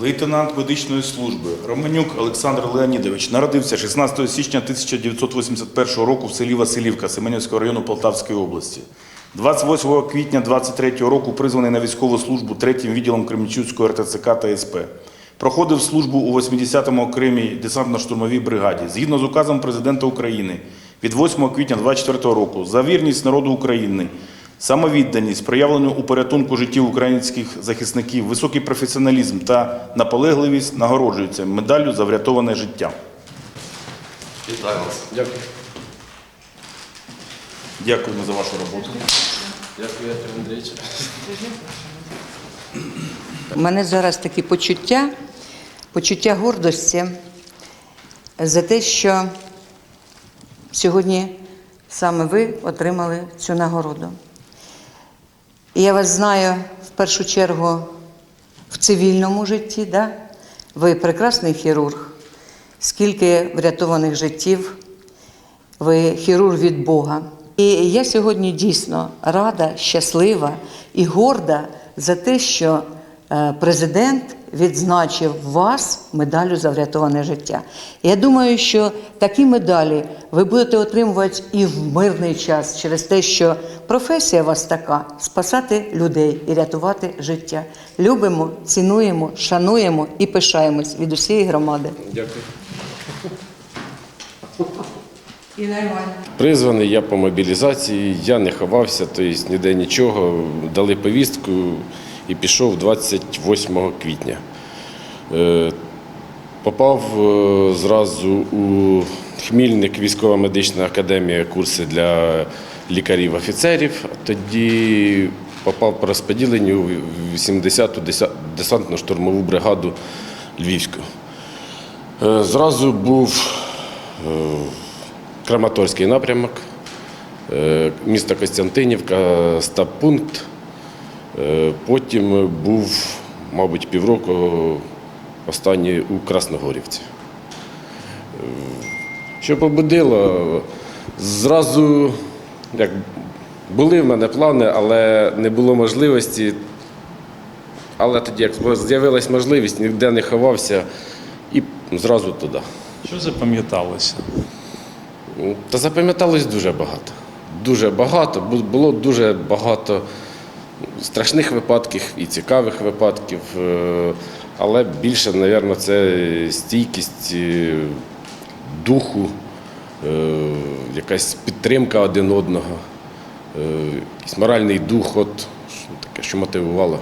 Лейтенант медичної служби Романюк Олександр Леонідович народився 16 січня 1981 року в селі Василівка Семенівського району Полтавської області. 28 квітня 23 року призваний на військову службу 3-м відділом Кременчуцької РТЦК та СП. Проходив службу у 80-му окремій десантно-штурмовій бригаді. Згідно з указом президента України від 8 квітня 24 року за вірність народу України, самовідданість, проявлену у порятунку життів українських захисників, високий професіоналізм та наполегливість нагороджуються медаллю за врятоване життя. Вітаю вас. Дякую. Дякуємо за вашу роботу. Дякую, Андрійович. У мене зараз такі почуття, почуття гордості за те, що сьогодні саме ви отримали цю нагороду. І я вас знаю в першу чергу в цивільному житті, да? ви прекрасний хірург, скільки врятованих життів, ви хірург від Бога. І я сьогодні дійсно рада, щаслива і горда за те, що президент відзначив вас медаллю за врятоване життя. Я думаю, що такі медалі ви будете отримувати і в мирний час через те, що професія у вас така спасати людей і рятувати життя. Любимо, цінуємо, шануємо і пишаємось від усієї громади. Дякую. І нормально. Призваний я по мобілізації, я не ховався, тобто ніде нічого. Дали повістку і пішов 28 квітня. Е, Попав е, зразу у Хмільник, військова медична академія, курси для лікарів-офіцерів. Тоді попав по розподіленню в 80-ту десантно-штурмову бригаду Львівську. Е, Зразу був Краматорський напрямок, місто Костянтинівка, стаб-пункт. Е, Потім був, мабуть, півроку останній у Красногорівці. Е, Що побудило? Зразу як, були в мене плани, але не було можливості. Але тоді, як з'явилась можливість, ніде не ховався і зразу туди. Що запам'яталося? Та запам'яталось дуже багато. Дуже багато. Було дуже багато страшних випадків і цікавих випадків. е, Але більше, мабуть, це стійкість е, духу, е, якась підтримка один одного, моральний дух, от, що мотивувало.